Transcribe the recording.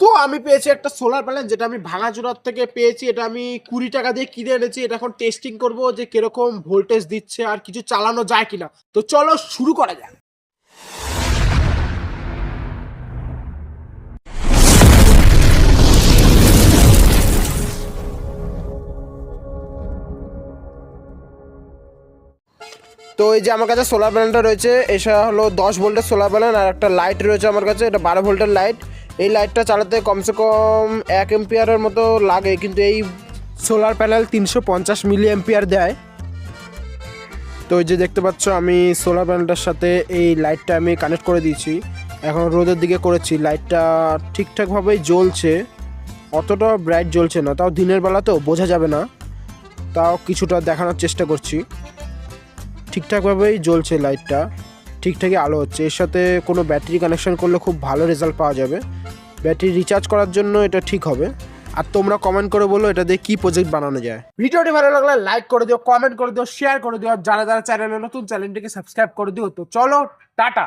তো আমি পেয়েছি একটা সোলার প্যানেল যেটা আমি ভাঙাচোরার থেকে পেয়েছি, এটা আমি কুড়ি টাকা দিয়ে কিনে এনেছি, এটা এখন টেস্টিং করব যে কীরকম ভোল্টেজ দিচ্ছে আর কিছু চালানো যায় কিনা। তো চলো শুরু করা যাক। তো এই যে আমার কাছে সোলার প্যানেলটা রয়েছে, এটা হলো দশ ভোল্টের সোলার প্যানেল আর একটা লাইট রয়েছে আমার কাছে, এটা বারো ভোল্টের লাইট এই লাইটটা চালাতে কমসে কম এক এম্পিয়ারের মতো লাগে, কিন্তু এই সোলার প্যানেল তিনশো পঞ্চাশ মিলি এম্পিয়ার দেয়। তো ওই যে দেখতে পাচ্ছ, আমি সোলার প্যানেলটার সাথে এই লাইটটা আমি কানেক্ট করে দিয়েছি। এখন রোদের দিকে করেছি, লাইটটা ঠিকঠাকভাবেই জ্বলছে। অতটা ব্রাইট জ্বলছে না, তাও দিনের বেলা তো, বোঝা যাবে না। তাও কিছুটা দেখানোর চেষ্টা করছি। ঠিকঠাকভাবেই জ্বলছে লাইটটা, ঠিকঠাকই আলো হচ্ছে। এর সাথে কোনো ব্যাটারি কানেকশন করলে খুব ভালো রেজাল্ট পাওয়া যাবে। ব্যাটারি রিচার্জ করার জন্য এটা ঠিক হবে। আর তোমরা কমেন্ট করে বলো এটা দিয়ে কি প্রজেক্ট বানানো যায়। ভিডিওটি ভালো লাগলে লাইক করে দিও কমেন্ট করে দিও শেয়ার করে দিও। যারা যারা চ্যানেলে নতুন চ্যানেলটিকে সাবস্ক্রাইব করে দিও। তো চলো, টাটা।